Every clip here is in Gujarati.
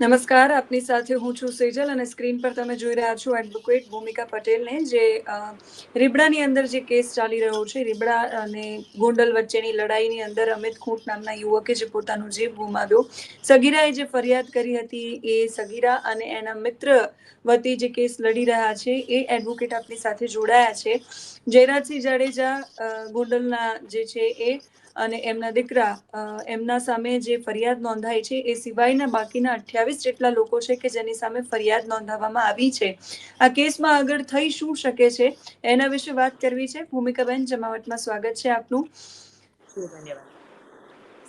નમસ્કાર, આપની સાથે હું છું સેજલ અને સ્ક્રીન પર તમે જોઈ રહ્યા છો એડવોકેટ ભૂમિકા પટેલને, જે રીબડાની અંદર જે કેસ ચાલી રહ્યો છે, રીબડા અને ગોંડલ વચ્ચેની લડાઈની અંદર અમિત ખૂંટ નામના યુવકે જે પોતાનો જીવ ગુમાવ્યો. સગીરાએ જે ફરિયાદ કરી હતી એ સગીરા અને એના મિત્ર વતી જે કેસ લડી રહ્યા છે એ એડવોકેટ આપની સાથે જોડાયા છે. જયરાજસિંહ જાડેજા ગોંડલના જે છે એ અને એમના દીકરા એમના સામે જે ફરિયાદ નોંધાઈ છે એ સિવાયના બાકીના અઠ્યાવીસ જેટલા લોકો છે કે જેની સામે ફરિયાદ નોંધાવવામાં આવી છે. આ કેસમાં આગળ થઈ શું શકે છે? એના વિશે વાત કરવી છે. ભૂમિકાબેન, જમાવટમાં સ્વાગત છે આપનું. ધન્યવાદ.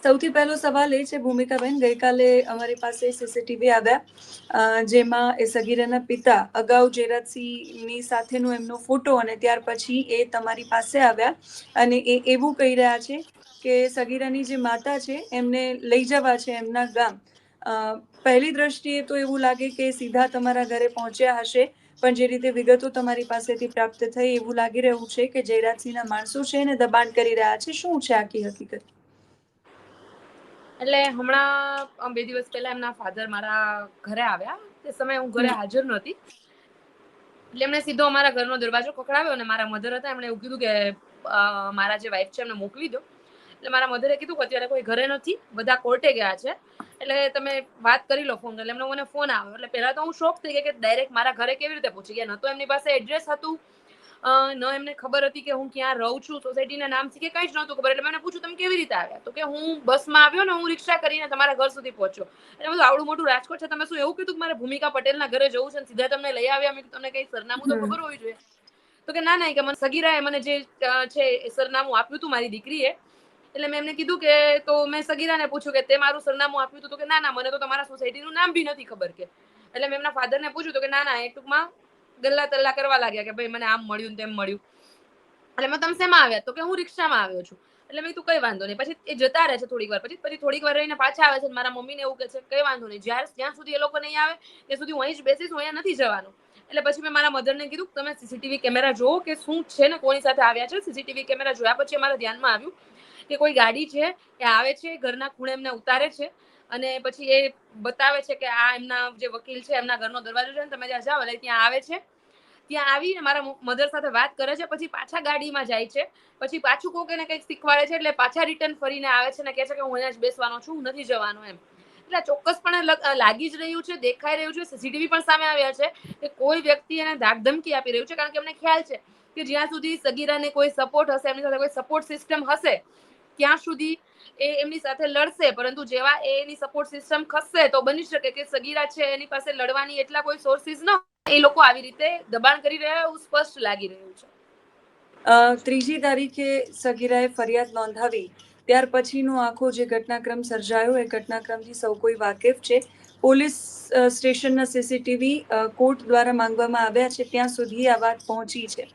સૌથી પહેલો સવાલ એ છે, ભૂમિકાબેન, ગઈકાલે અમારી પાસે સીસીટીવી આવ્યા. જેમાં એ સગીરાના પિતા અગાઉ જેરાજસિંહની સાથેનો એમનો ફોટો અને ત્યાર પછી એ તમારી પાસે આવ્યા અને એ એવું કહી રહ્યા છે કે સગીરાની જે માતા છે, એમને લઈ જવા છે એમના ગામ. પહેલી દ્રષ્ટિએ તો એવું લાગે કે સીધા તમારા ઘરે પહોંચ્યા હશે, પણ જે રીતે વિગતો તમારી પાસેથી પ્રાપ્ત થઈ એવું લાગી રહ્યું છે કે જયરાજસિંહના માણસો છે ને દબાણ કરી રહ્યા છે. શું છે આખી હકીકત? એટલે હમણાં બે દિવસ પહેલા એમના ફાધર મારા ઘરે આવ્યા. તે સમયે હું ઘરે હાજર નહોતી. એટલે એમણે સીધો અમારા ઘરનો દરવાજો પકડાવ્યો અને મારા મધર હતા. એમણે એવું કીધું કે મારા જે વાઈફ છે એમને મોકલી દો. એટલે મારા મધરે કીધું કે અત્યારે કોઈ ઘરે નથી. બધા કોર્ટે ગયા છે. એટલે તમે વાત કરી લો ફોન એટલે એમને મને ફોન આવ્યો. એટલે પહેલા તો હું શોખ થઈ ગઈ કે ડાયરેક્ટ મારા ઘરે કેવી રીતે પહોંચી ગયા? ન તો એમની પાસે એડ્રેસ હતું ન એમને ખબર હતી કે હું ક્યાં રહું છું સોસાયટીના નામથી કે કઈ જ નહોતું ખબર. એટલે મેં પૂછ્યું તમે કેવી રીતે આવ્યા? તો કે હું બસમાં આવ્યો ને હું રિક્ષા કરીને તમારા ઘર સુધી પહોંચ્યો. એટલે બધું આવડું મોટું રાજકોટ છે. તમે શું એવું કીધું કે મારે ભૂમિકા પટેલના ઘરે જવું છે સીધા તમને લઈ આવ્યા? મેં તમને કઈ સરનામું તો ખબર હોવી જોઈએ. તો કે ના ના કે મને સગીરાએ મને જે છે સરનામું આપ્યું હતું મારી દીકરીએ. એટલે મેં એમને કીધું કે તો મેં સગીરાને પૂછ્યું કે તે મારું સરનામું આપ્યું હતું? તો કે ના ના મને તો તમારા સોસાયટીનું નામ બી નથી ખબર કે. એટલે મેં એમના ફાધરને પૂછ્યું તો કે ના ના એ ટૂંકમાં ગલ્લા તલ્લા કરવા લાગ્યા કે ભાઈ મને આમ મળ્યું તેમ મળ્યું. એટલે મેં તમે શેમાં આવ્યા? તો કે હું રિક્ષામાં આવ્યો છું. એટલે મેં તું કઈ વાંધો નહીં. પછી એ જતા રહે છે થોડીક વાર. પછી પછી થોડીક વાર રહીને પાછા આવે છે મારા મમ્મીને એવું કે છે, કઈ વાંધો નહીં. જ્યાં જ્યાં સુધી એ લોકો નહીં આવે, ત્યાં સુધી હું અહીં જ બેસીશ, હું અહીંયા નથી જવાનું. એટલે પછી મેં મારા મધરને કીધું, તમે સીસીટીવી કેમેરા જોવો કે શું છે ને, કોની સાથે આવ્યા છે? સીસીટીવી કેમેરા જોયા પછી અમારા ધ્યાનમાં આવ્યું કે કોઈ ગાડી છે, એ આવે છે, ઘરના ખૂણે એમને ઉતારે છે અને પછી એ બતાવે છે કે આ એમના જે વકીલ છે, એમના ઘરનો દરવાજો છે ને તમે જ્યાં જાઓ, એટલે ત્યાં આવે છે. ત્યાં આવીને મારા મધર સાથે વાત કરે છે, પછી પાછા ગાડીમાં જાય છે. પછી પાછું કોક એને કંઈક શીખવાડે છે, એટલે પાછા રિટર્ન ફરીને આવે છે ને કહે છે કે હું અહીંયા જ બેસવાનો છું નથી જવાનો એમ. એટલે ચોક્કસપણે લાગી જ રહ્યું છે, દેખાઈ રહ્યું છે સીસીટીવી પણ સામે આવ્યા છે કે કોઈ વ્યક્તિ એને ધાક ધમકી આપી રહ્યું છે, કારણ કે એમને ખ્યાલ છે કે જ્યાં સુધી સગીરાને કોઈ સપોર્ટ હશે, એમની સાથે કોઈ સપોર્ટ સિસ્ટમ હશે, ત્યાં સુધી એ એમની સાથે લડશે, પરંતુ જેવા એની સપોર્ટ સિસ્ટમ ખસશે, તો બની શકે કે સગીરા છે, એની પાસે લડવાની એટલા કોઈ સોર્સિસ ન એ લોકો આવી રીતે દબાણ કરી રહ્યા એવું સ્પષ્ટ લાગી રહ્યું છે. ત્રીજી તારીખે સગીરાએ ફરિયાદ નોંધાવી. ત્યાર પછીનો આખો જે ઘટનાક્રમ સર્જાયો, એ ઘટનાક્રમથી સૌ કોઈ વાકેફ છે. પોલીસ સ્ટેશનના સીસીટીવી કોર્ટ દ્વારા માંગવામાં આવ્યા છે, ત્યાં સુધી આ વાત પહોંચી છે.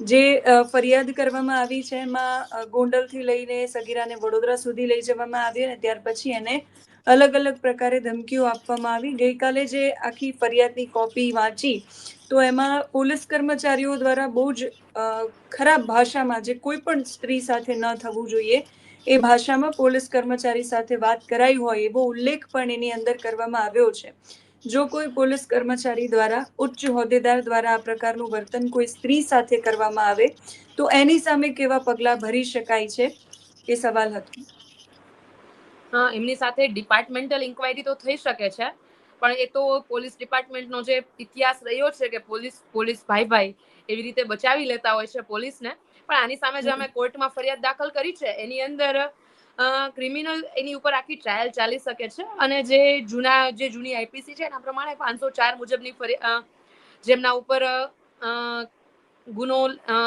જે ફરિયાદ કરવામાં આવી છે, એમાં ગોંડલથી લઈને સગીરાને વડોદરા સુધી લઈ જવામાં આવી અને ત્યાર પછી એને અલગ અલગ પ્રકારે ધમકીઓ આપવામાં આવી. ગઈકાલે જે આખી ફરિયાદની કોપી વાંચી, તો એમાં પોલીસ કર્મચારીઓ દ્વારા બહુ જ ખરાબ ભાષામાં જે કોઈ પણ સ્ત્રી સાથે ન થવું જોઈએ, એ ભાષામાં પોલીસ કર્મચારી સાથે વાત કરાઈ હોય એવો ઉલ્લેખ પણ એની અંદર કરવામાં આવ્યો છે. જો કોઈ પોલીસ કર્મચારી દ્વારા ઉચ્ચ હોદ્દેદાર દ્વારા આ પ્રકારનું વર્તન કોઈ સ્ત્રી સાથે કરવામાં આવે તો એની સામે કેવા પગલાં ભરી શકાય છે? એ સવાલ હતો. એમની સાથે ડિપાર્ટમેન્ટલ ઇન્ક્વાયરી તો થઈ શકે છે પણ એ તો પોલીસ ડિપાર્ટમેન્ટનો જે ઇતિહાસ રહ્યો છે કે પોલીસ પોલીસ ભાઈ ભાઈ એવી રીતે બચાવી લેતા હોય છે પોલીસને પણ આની સામે જે અમે કોર્ટમાં ફરિયાદ દાખલ કરી છે એની અંદર ક્રિમિનલ એની ઉપર આખી ટ્રાયલ ચાલી શકે છે અને જે જૂના, જે જૂની આઈપીસી છે એના પ્રમાણે પાંચસો ચાર મુજબની જેમના ઉપર ગુનો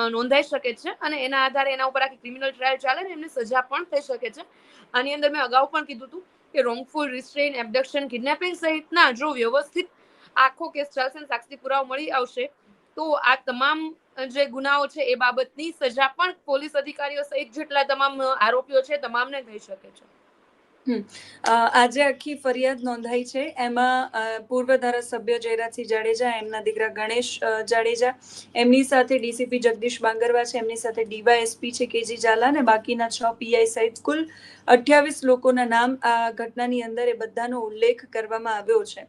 નોંધાઈ શકે છે અને એના આધારે એના ઉપર આખી ક્રિમિનલ ટ્રાયલ ચાલે ને એમને સજા પણ થઈ શકે છે. આની અંદર મેં અગાઉ પણ કીધું હતું કે રોંગફુલ રિસ્ટ્રેન એબડક્શન કિડનેપિંગ સહિતના જો વ્યવસ્થિત આખો કેસ ચાલશે સાક્ષી પુરાવો મળી આવશે, તો આ તમામ જે ગુનાઓ છે એ બાબતની સજા પણ પોલીસ અધિકારીઓ સહિત જેટલા તમામ આરોપીઓ છે તમામને થઈ શકે છે. આજે આખી ફરિયાદ નોંધાઈ છે. એમાં પૂર્વ ધારાસભ્ય જયરાજસિંહ જાડેજા, એમના દીકરા ગણેશ જાડેજા, એમની સાથે ડીસીપી જગદીશ બાંગરવા છે, એમની સાથે ડીવાયએસપી છે કેજી ઝાલા અને બાકીના છ પીઆઈ સહિત કુલ અઠ્યાવીસ લોકોના નામ આ ઘટનાની અંદર એ બધાનો ઉલ્લેખ કરવામાં આવ્યો છે.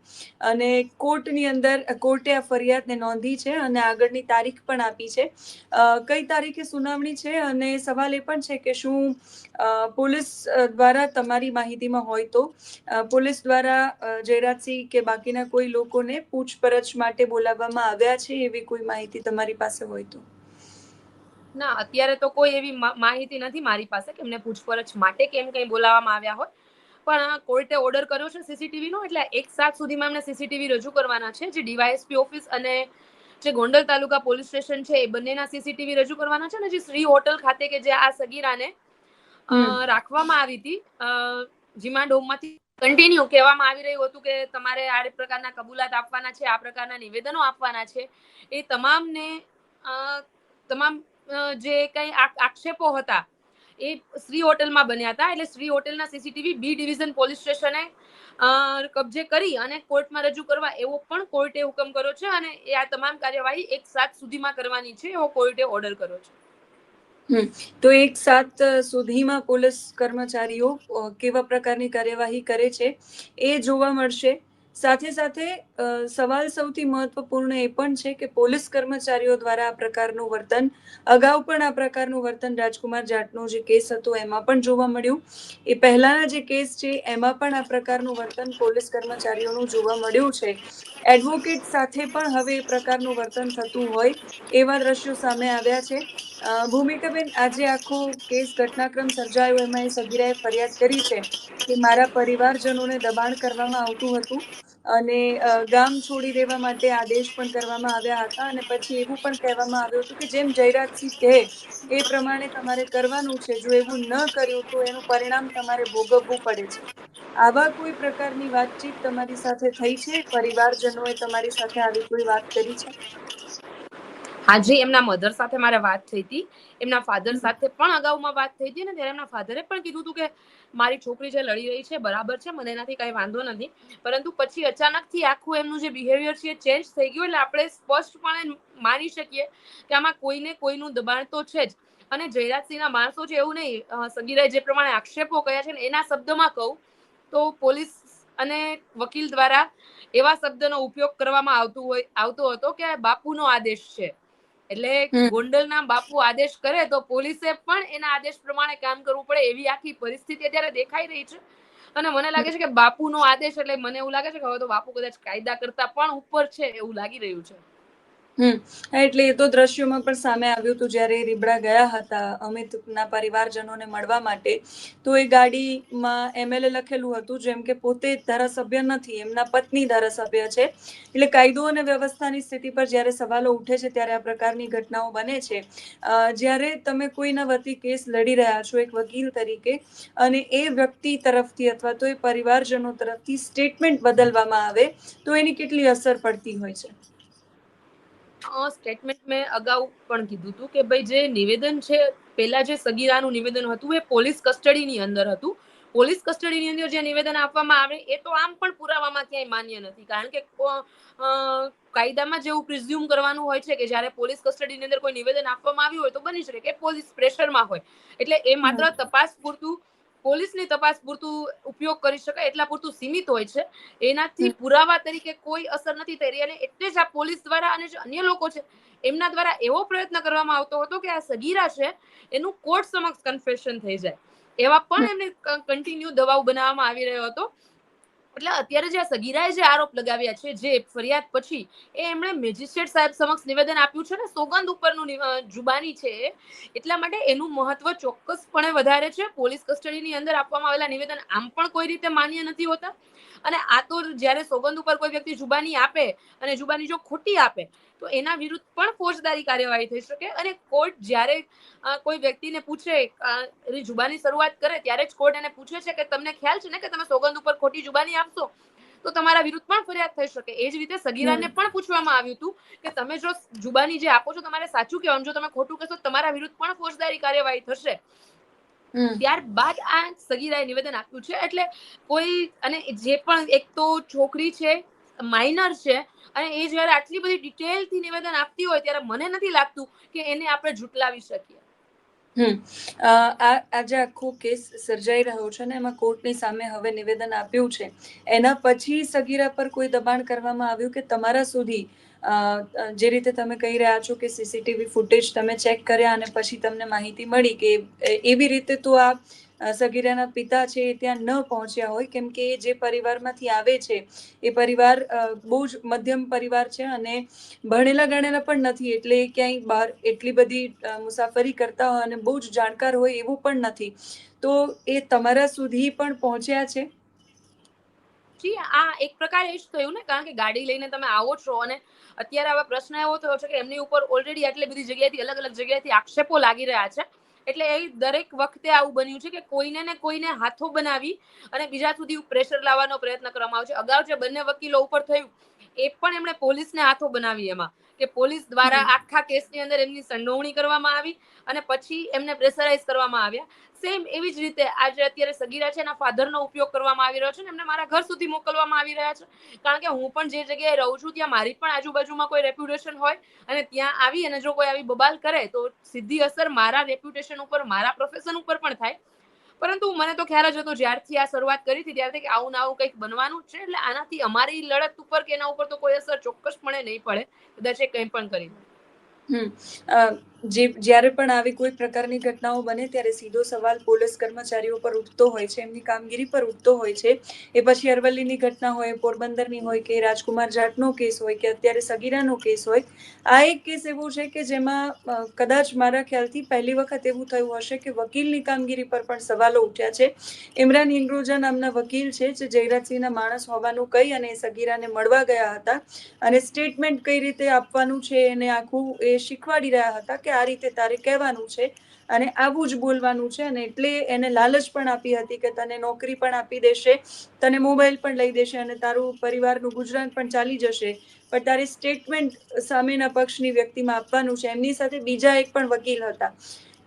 અને કોર્ટની અંદર, કોર્ટે આ ફરિયાદને નોંધી છે અને આગળની તારીખ પણ આપી છે. કઈ તારીખે સુનાવણી છે અને સવાલ એ પણ છે કે શું પોલીસ દ્વારા તમારી માહિતીમાં હોય તો પોલીસ દ્વારા જયરાજસિંહ કે બાકીના કોઈ લોકોને પૂછપરછ માટે બોલાવવામાં આવ્યા છે એવી કોઈ માહિતી તમારી પાસે હોય તો? ના, અત્યારે તો કોઈ એવી માહિતી નથી મારી પાસે કે એમને પૂછપરછ માટે કેમ કંઈ બોલાવવામાં આવ્યા હોય. પણ કોર્ટે ઓર્ડર કર્યો છે સીસીટીવી નો એટલે એક સાત સુધીમાં એમને સીસીટીવી રજૂ કરવાના છે. જે ડીવાયએસપી ઓફિસ અને જે ગોંડલ તાલુકા પોલીસ સ્ટેશન છે, એ બંનેના સીસીટીવી રજૂ કરવાના છે. અને જે શ્રી હોટલ ખાતે કે જે આ સગીરાને. રાખવામાં આવી હતી. અ, ડોમમાંથી કન્ટિન્યુ કહેવામાં આવી રહ્યું હતું કે તમારે આ પ્રકારના કબૂલાત આપવાના છે આ પ્રકારના નિવેદનો આપવાના છે. એ તમામને તમામ જે કંઈ આક્ષેપો હતા એ શ્રી હોટલમાં બન્યા હતા. એટલે શ્રી હોટલના સીસીટીવી બી ડિવિઝન પોલીસ સ્ટેશને કબજે કરી અને કોર્ટમાં રજૂ કરવા એવો પણ કોર્ટે હુકમ કર્યો છે અને એ આ તમામ કાર્યવાહી એક સાત સુધીમાં કરવાની છે એવો કોર્ટે ઓર્ડર કર્યો છે. તો એક સાત સુધીમાં પોલીસ કર્મચારીઓ કેવા પ્રકારની કાર્યવાહી કરે છે એ જોવા મળશે. સાથે સાથે સવાલ સૌથી મહત્વપૂર્ણ એ પણ છે કે પોલીસ કર્મચારીઓ દ્વારા આ પ્રકારનું વર્તન, અગાઉ પણ આ પ્રકારનું વર્તન રાજકુમાર જાટનો જે કેસ હતો એમાં પણ જોવા મળ્યું. એ પહેલાના જે કેસ છે એમાં પણ આ પ્રકારનું વર્તન પોલીસ કર્મચારીઓનું જોવા મળ્યું છે. એડવોકેટ સાથે પણ હવે એ પ્રકારનું વર્તન થતું હોય એવા દ્રશ્યો સામે આવ્યા છે. ભૂમિકાબેન, આજે આખો કેસ ઘટનાક્રમ સર્જાયો એમાં એ સગીરાએ ફરિયાદ કરી છે કે મારા પરિવારજનોને દબાણ કરવામાં આવતું હતું. અને ગામ છોડી દેવા માટે આદેશ પણ કરવામાં આવ્યા હતા અને પછી એવું પણ કહેવામાં આવ્યું હતું કે જેમ જયરાજસિંહ કહે એ પ્રમાણે તમારે કરવાનું છે. જો એવું ન કર્યું તો એનું પરિણામ તમારે ભોગવવું પડે છે. આવા કોઈ પ્રકારની વાતચીત તમારી સાથે થઈ છે? પરિવારજનોએ તમારી સાથે આવી કોઈ વાત કરી છે? આજે એમના મધર સાથે મારે વાત થઈ હતી. એમના ફાધર સાથે પણ અગાઉમાં વાત થઈ હતી ને ત્યારે એમના ફાધરે પણ કીધું હતું કે, મારી છોકરી જે લડી રહી છે, બરાબર છે, મને એનાથી કઈ વાંધો નથી. પરંતુ પછી અચાનકથી આખું એમનું જે બિહેવિયર છે ચેન્જ થઈ ગયું એટલે આપણે સ્પષ્ટપણે માની શકીએ કે આમાં કોઈને કોઈનું દબાણ તો છે જ. અને જયરાજસિંહના માણસો છે એવું નહીં સગીરાએ જે પ્રમાણે આક્ષેપો કયા છે ને એના શબ્દમાં કહું તો પોલીસ અને વકીલ દ્વારા એવા શબ્દનો ઉપયોગ કરવામાં આવતું હોય, આવતો હતો કે બાપુનો આદેશ છે. એટલે ગોંડલ ગોંડલના બાપુ આદેશ કરે તો પોલીસે પણ એના આદેશ પ્રમાણે કામ કરવું પડે એવી આખી પરિસ્થિતિ અત્યારે દેખાઈ રહી છે. અને મને લાગે છે કે બાપુનો આદેશ એટલે મને એવું લાગે છે કે હવે તો બાપુ કદાચ કાયદા કરતા પણ ઉપર છે એવું લાગી રહ્યું છે. હમ. એટલે એ તો દ્રશ્યોમાં પણ સામે આવ્યું હતું જ્યારે રીબડા ગયા હતા અમિતના પરિવારજનોને મળવા માટે. તો એ ગાડીમાં એમએલએ લખેલું હતું જેમ કે પોતે ધારાસભ્ય નથી, એમના પત્ની ધારાસભ્ય છે. એટલે કાયદો અને વ્યવસ્થાની સ્થિતિ પર જ્યારે સવાલો ઉઠે છે ત્યારે આ પ્રકારની ઘટનાઓ બને છે. જ્યારે તમે કોઈના વતી કેસ લડી રહ્યા છો, એક વકીલ તરીકે, અને એ વ્યક્તિ તરફથી અથવા તો એ પરિવારજનો તરફથી સ્ટેટમેન્ટ બદલવામાં આવે, તો એની કેટલી અસર પડતી હોય છે? સ્ટેટમેન્ટ મેં અગાઉ પણ કીધું હતું કે ભાઈ જે નિવેદન છે પહેલા જે સગીરાનું નિવેદન હતું એ પોલીસ કસ્ટડીની અંદર હતું. પોલીસ કસ્ટડીની અંદર જે નિવેદન આપવામાં આવે એ તો આમ પણ પુરાવામાં ક્યાંય માન્ય નથી. કારણ કે કાયદામાં જેવું પ્રિઝ્યુમ કરવાનું હોય છે કે જ્યારે પોલીસ કસ્ટડીની અંદર કોઈ નિવેદન આપવામાં આવ્યું હોય તો બની શકે કે પોલીસ પ્રેશરમાં હોય. એટલે એ માત્ર તપાસ પૂરતું પોલીસની તપાસ પૂરતું ઉપયોગ કરી શકાય એટલા પૂરતું સીમિત હોય છે. એનાથી પુરાવા તરીકે કોઈ અસર નથી થઈ રહી અને એટલે જ આ પોલીસ દ્વારા અને જે અન્ય લોકો છે એમના દ્વારા એવો પ્રયત્ન કરવામાં આવતો હતો કે આ સગીરા છે એનું કોર્ટ સમક્ષ કન્ફેશન થઈ જાય. એવા પણ એમને કન્ટિન્યુ દવાઓ બનાવવામાં આવી રહ્યો હતો. એટલે અત્યારે જે આ સગીરાએ જે આરોપ લગાવ્યા છે, જે ફરિયાદ પછી, એ એમણે મેજિસ્ટ્રેટ સાહેબ સમક્ષ નિવેદન આપ્યું છે ને, સોગંદ ઉપરનું જુબાની છે, એટલા માટે એનું મહત્વ ચોક્કસપણે વધારે છે. પોલીસ કસ્ટડીની અંદર આપવામાં આવેલા નિવેદન આમ પણ કોઈ રીતે માન્ય નથી હોતા. અને આ તો જ્યારે સોગંદ ઉપર કોઈ વ્યક્તિ જુબાની આપે અને જુબાની જો ખોટી આપે તો એના વિરુદ્ધ પણ ફોજદારી કાર્યવાહી થઈ શકે અને કોર્ટ જ્યારે કોઈ વ્યક્તિને પૂછે એની જુબાની શરૂઆત કરે ત્યારે જ કોર્ટ એને પૂછે છે કે તમને ખ્યાલ છે ને કે તમે સોગંદ ઉપર ખોટી જુબાની આપશો? તો તમારા વિરુદ્ધ પણ ફરિયાદ થઈ શકે. એ જ રીતે સગીરાને પણ પૂછવામાં આવ્યું હતું કે તમે જો જુબાની જે આપો છો તમારે સાચું કહેવાનું જો તમે ખોટું કહેશો તમારા વિરુદ્ધ પણ ફોજદારી કાર્યવાહી થશે. ત્યારબાદ આ સગીરાએ નિવેદન આપ્યું છે. એટલે કોઈ અને જે પણ એક તો છોકરી છે માઇનર છે અને એ જ્યારે આટલી બધી ડિટેલથી નિવેદન આપતી હોય ત્યારે મને નથી લાગતું કે એને આપણે જુટલાવી શકીએ. હમ. આજે આખો કેસ સર્જાઈ રહ્યો છે ને, એમાં કોર્ટની સામે હવે નિવેદન આપ્યું છે, એના પછી સગીરા પર કોઈ દબાણ કરવામાં આવ્યું કે તમારા સુધી જે રીતે તમે કહી રહ્યા છો કે સીસીટીવી ફૂટેજ તમે ચેક કર્યા અને પછી તમને માહિતી મળી કે એવી રીતે તો આ સગીરાના પિતા છે એ ત્યાં ન પહોંચ્યા હોય, કેમ કે એ જે પરિવારમાંથી આવે છે, એ પરિવાર બહુ જ મધ્યમ પરિવાર છે અને ભણેલા ગણેલા પણ નથી, એટલે ક્યાંય બહાર એટલી બધી મુસાફરી કરતા હોય અને બહુ જ જાણકાર હોય એવું પણ નથી. તો એ તમારા સુધી પણ પહોંચ્યા છે? જી, આ એક પ્રકારે એ જ થયું ને, કારણ કે ગાડી લઈને તમે આવો છો અને અત્યારે આવા પ્રશ્ન એવો થયો છે કે એમની ઉપર ઓલરેડી આટલી બધી જગ્યાએથી અલગ અલગ જગ્યાએથી આક્ષેપો લાગી રહ્યા છે. એટલે એ દરેક વખતે આવું બન્યું છે કે કોઈને ને કોઈને હાથો બનાવી અને બીજા સુધી પ્રેશર લાવવાનો પ્રયત્ન કરવામાં આવે છે. અગાઉ જે બંને વકીલો ઉપર થયું, એ પણ એમણે પોલીસને હાથો બનાવી એમાં. કે પોલીસ દ્વારા આખા કેસની અંદર એમની સંડોવણી કરવામાં આવી અને પછી એમને પ્રેશરાઇઝ કરવામાં આવ્યા. સેમ એવી જ રીતે આજે અત્યારે સગીરા છે એના ફાધરનો ઉપયોગ કરવામાં આવી રહ્યો છે ને એમને મારા ઘર સુધી મોકલવામાં આવી રહ્યા છે. કારણ કે હું પણ જે જગ્યાએ રહું છું ત્યાં મારી પણ આજુબાજુમાં કોઈ રેપ્યુટેશન હોય અને ત્યાં આવી અને જો કોઈ આવી બબાલ કરે તો સીધી અસર મારા રેપ્યુટેશન ઉપર મારા પ્રોફેશન ઉપર પણ થાય. પરંતુ મને તો ખ્યાલ જ હતો જ્યારથી આ શરૂઆત કરી હતી ત્યારથી કે આવું ને આવું કંઈક બનવાનું છે. એટલે આનાથી અમારી લડત ઉપર કે એના ઉપર તો કોઈ અસર ચોક્કસપણે નહીં પડે. કદાચ એ કંઈ પણ કરી હમ. જે જ્યારે પણ આવી કોઈ પ્રકારની ઘટનાઓ બને ત્યારે સીધો સવાલ પોલીસ કર્મચારીઓ પર ઉઠતો હોય છે, એમની કામગીરી પર ઉઠતો હોય છે. એ પછી અરવલ્લીની ઘટના હોય, પોરબંદરની હોય કે રાજકુમાર જાટનો કેસ હોય કે અત્યારે સગીરાનો કેસ હોય, આ એક કેસ એવો છે કે જેમાં કદાચ મારા ખ્યાલથી પહેલી વખત એવું થયું હશે કે વકીલની કામગીરી પર પણ સવાલો ઉઠ્યા છે. ઇમરાન ઇંગ્રોજા નામના વકીલ છે જે જયરાજસિંહના માણસ હોવાનું કહી અને સગીરાને મળવા ગયા હતા અને સ્ટેટમેન્ટ કઈ રીતે આપવાનું છે એને આખું એ શીખવાડી રહ્યા હતા કે આ રીતે તારે કહેવાનું છે અને આવું જ બોલવાનું છે અને એટલે એને લાલચ પણ આપી હતી કે તને નોકરી પણ આપી દેશે, તને મોબાઈલ પણ લઈ દેશે અને તારું પરિવારનું ગુજરાન પણ ચાલી જશે. પણ તારે સ્ટેટમેન્ટ સામેના પક્ષની વ્યક્તિમાં આપવાનું છે. એમની સાથે બીજા એક પણ વકીલ હતા.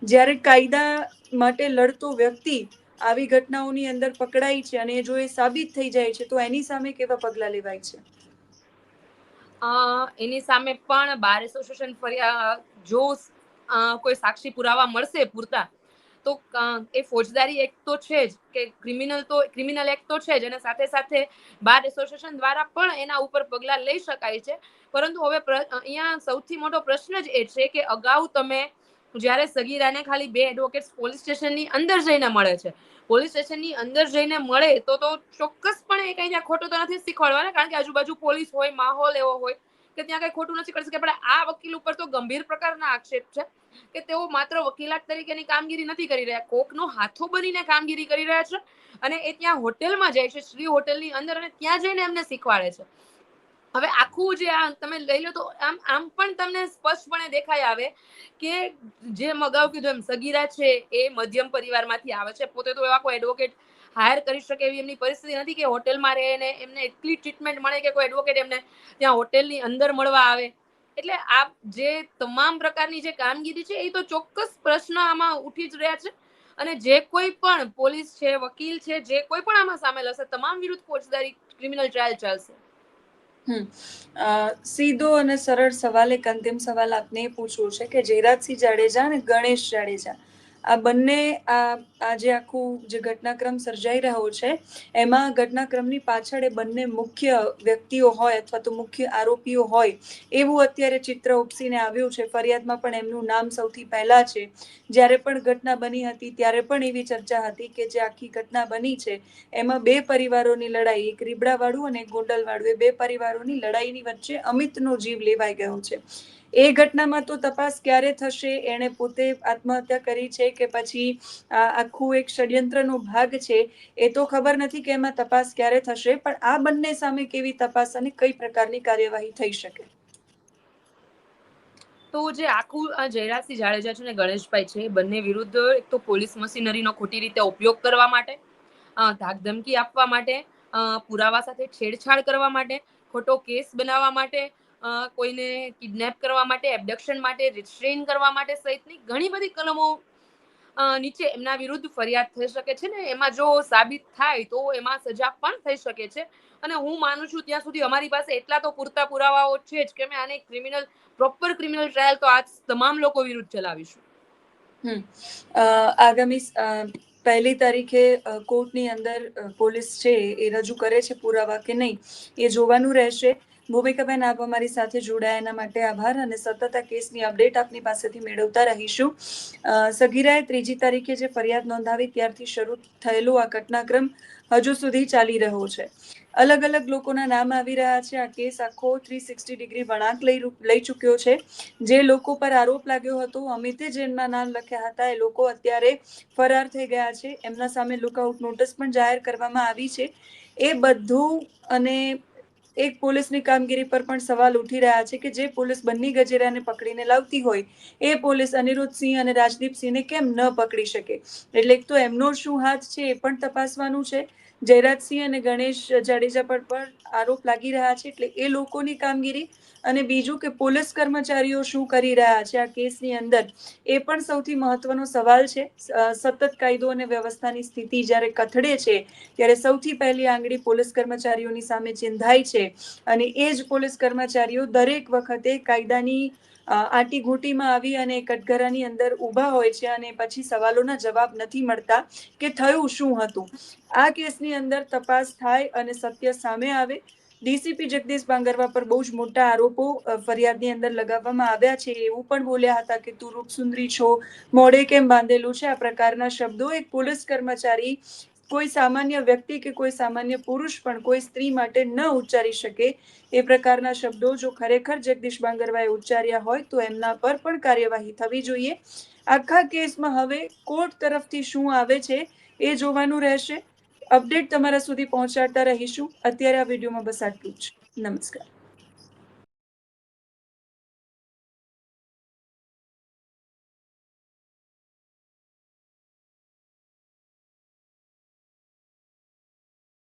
જ્યારે કાયદા માટે લડતો વ્યક્તિ આવી ઘટનાઓની અંદર પકડાય છે અને જો એ સાબિત થઈ જાય છે, તો એની સામે કેવા પગલાં લેવાય છે? એની સામે પણ બાર એસોસિએશન ફરિયાદ જો કોઈ સાક્ષી પુરાવા મળશે પૂરતા? તો એ ફોજદારી એક્ટ તો છે જ કે ક્રિમિનલ તો, ક્રિમિનલ એક્ટ તો છે જ અને સાથે સાથે બાર એસોસિએશન દ્વારા પણ એના ઉપર પગલાં લઈ શકાય છે. પરંતુ હવે અહીંયા સૌથી મોટો પ્રશ્ન જ એ છે કે અગાઉ તમે જ્યારે સગીરાને ખાલી બે એડવોકેટ્સ પોલીસ સ્ટેશનની અંદર જઈને મળે છે. પોલીસ સ્ટેશનની અંદર જઈને મળે તો તો ચોક્કસપણે એ કંઈ ત્યાં ખોટું તો નથી શીખવાડવાના, કારણ કે આજુબાજુ પોલીસ હોય, માહોલ એવો હોય. કે ત્યાં કઈ ખોટું નથી કરી શકે, પણ આ વકીલ ઉપર તો ગંભીર પ્રકારના આક્ષેપ છે કે તેઓ માત્ર વકીલાત તરીકેની કામગીરી નથી કરી રહ્યા, કોકનો હાથો બનીને કામગીરી કરી રહ્યા છે અને એ ત્યાં હોટેલમાં જાય છે, શ્રી હોટેલની અંદર અને ત્યાં જઈને એમને શીખવાડે છે. હવે આખું જે આ તમે લઈ લો તો આમ આમ પણ તમને સ્પષ્ટપણે દેખાય આવે કે જે મગાઉ કીધું એમ, સગીરા છે એ મધ્યમ પરિવારમાંથી આવે છે, પોતે તો એવા કોઈ એડવોકેટ હાયર કરી શકે એવી એમની પરિસ્થિતિ નથી કે હોટેલમાં રહે ને એમને એટલી ટ્રીટમેન્ટ મળે કે કોઈ એડવોકેટ એમને ત્યાં હોટેલની અંદર મળવા આવે. એટલે આ જે તમામ પ્રકારની જે કામગીરી છે એ તો ચોક્કસ પ્રશ્ન આમાં ઉઠી જ રહ્યા છે. અને જે કોઈ પણ પોલીસ છે, વકીલ છે, જે કોઈ પણ આમાં સામેલ હશે, તમામ વિરુદ્ધ ફોજદારી ક્રિમિનલ ટ્રાયલ ચાલશે. સીધો અને સરળ સવાલ, એક અંતિમ સવાલ આપને એ પૂછવું છે કે જયરાજસિંહ જાડેજા અને ગણેશ જાડેજા આ બંને આ આ જે આખું જે ઘટનાક્રમ સર્જાઈ રહ્યો છે, એમાં ઘટનાક્રમની પાછળ એ બંને મુખ્ય વ્યક્તિઓ હોય અથવા તો મુખ્ય આરોપીઓ હોય, એવું અત્યારે ચિત્ર ઉપસીને આવ્યું છે. ફરિયાદમાં પણ એમનું નામ સૌથી પહેલા છે. જ્યારે પણ ઘટના બની હતી, ત્યારે પણ એવી ચર્ચા હતી કે જે આખી ઘટના બની છે, એમાં બે પરિવારોની લડાઈ, એક રીબડાવાળું અને ગોંડલવાળું. એ બે પરિવારોની લડાઈની વચ્ચે અમિતનો જીવ લેવાઈ ગયો છે. એ ઘટનામાં તો તપાસ ક્યારે થશે? એણે પોતે આત્મહત્યા કરી છે કે પછી આખું એક ષડયંત્રનો ભાગ છે? એ તો ખબર નથી કે એમાં તપાસ ક્યારે થશે, પણ આ બંને સામે કેવી તપાસ અને કઈ પ્રકારની કાર્યવાહી થઈ શકે? તો જે આખું આ જયરાજસિંહ જાડેજા છે ને ગણેશભાઈ છે બંને વિરુદ્ધ એક તો પોલીસ મશીનરીનો ખોટી રીતે ઉપયોગ કરવા માટે ધાકધમકી આપવા માટે પુરાવા સાથે છેડછાડ કરવા માટે, ખોટો કેસ બનાવવા માટે કોઈને કિડનેપ કરવા માટે, એબડક્શન માટે રિસ્ટ્રેઇન કરવા માટે સહિતની ઘણી બધી કલમો નીચે એમના વિરુદ્ધ ફરિયાદ થઈ શકે છે ને, એમાં જો સાબિત થાય તો એમાં સજા પણ થઈ શકે છે. અને હું માનું છું ત્યાં સુધી અમારી પાસે એટલા તો પૂરતા પુરાવાઓ છે જ કે અમે આને ક્રિમિનલ, પ્રોપર ક્રિમિનલ ટ્રાયલ તો આજ તમામ લોકો વિરુદ્ધ ચલાવીશું. આગામી પહેલી તારીખે કોર્ટની અંદર પોલીસ છે એ રજૂ કરે છે પુરાવા કે નહીં, એ જોવાનું રહેશે. ભૂમિકાબેન આપ અમારી સાથે જોડાયા. એના માટે આભાર અને સતત આ કેસની અપડેટ આપની પાસેથી મેળવતા રહીશું. સગીરાએ ત્રીજી તારીખે જે ફરિયાદ નોંધાવી ત્યારથી શરૂ થયેલો આ ઘટનાક્રમ હજુ સુધી ચાલી રહ્યો છે. અલગ અલગ લોકોના નામ આવી રહ્યા છે. આ કેસ આખો થ્રી સિક્સટી ડિગ્રી વળાંક લઈ લઈ ચૂક્યો છે. જે લોકો પર આરોપ લાગ્યો હતો, અમિતે જેમના નામ લખ્યા હતા, એ લોકો અત્યારે ફરાર થઈ ગયા છે. એમના સામે લુકઆઉટ નોટિસ પણ જાહેર કરવામાં આવી છે. એ બધું અને એક પોલીસની કામગીરી પર પણ સવાલ ઉઠી રહ્યા છે કે જે પોલીસ બંને ગજેરાને પકડીને લાવતી હોય, એ પોલીસ અનિરુદ્ધસિંહ અને રાજદીપસિંહને કેમ ન પકડી શકે? એટલે એક તો એમનો શું હાથ છે એ પણ તપાસવાનું છે. જયરાજસિંહ અને ગણેશ જાડેજા પર પણ આરોપ લાગી રહ્યા છે એટલે એ લોકોની કામગીરી અને બીજું કે પોલીસ કર્મચારીઓ શું કરી રહ્યા છે આ કેસની અંદર એ પણ સૌથી મહત્વનો સવાલ છે. સતત કાયદો અને વ્યવસ્થાની સ્થિતિ જ્યારે કથળે છે ત્યારે સૌથી પહેલી આંગળી પોલીસ કર્મચારીઓની સામે ચિંધાય છે અને એ જ પોલીસ કર્મચારીઓ દરેક વખતે કાયદાની અ, આંટીઘૂંટીમાં આવી અને કટઘરાની અંદર ઊભા હોય છે અને પછી સવાલોના જવાબ નથી મળતા કે થયું શું હતું. આ કેસની અંદર તપાસ થાય અને સત્ય સામે આવે. ડીસીપી જગદીશ બાંગરવા પર બહુ જ મોટા આરોપો ફરિયાદની અંદર લગાવવામાં આવ્યા છે. એવું પણ બોલ્યા હતા કે તું રૂપસુંદરી છો મોડે કેમ બાંધેલું છે? આ પ્રકારના શબ્દો એક પોલીસ કર્મચારી કોઈ સામાન્ય વ્યક્તિ કે કોઈ સામાન્ય પુરુષ પણ કોઈ સ્ત્રી માટે ન ઉચ્ચારી શકે એ પ્રકારના શબ્દો જો ખરેખર જગદીશ બાંગરવાએ ઉચ્ચાર્યા હોય તો એમના પર પણ કાર્યવાહી થવી જોઈએ. આખા કેસમાં હવે કોર્ટ તરફથી શું આવે છે એ જોવાનું રહેશે. અપડેટ તમારા સુધી પહોંચાડતા રહીશું. અત્યારે આ વિડીયોમાં બસ આટલું જ. નમસ્કાર.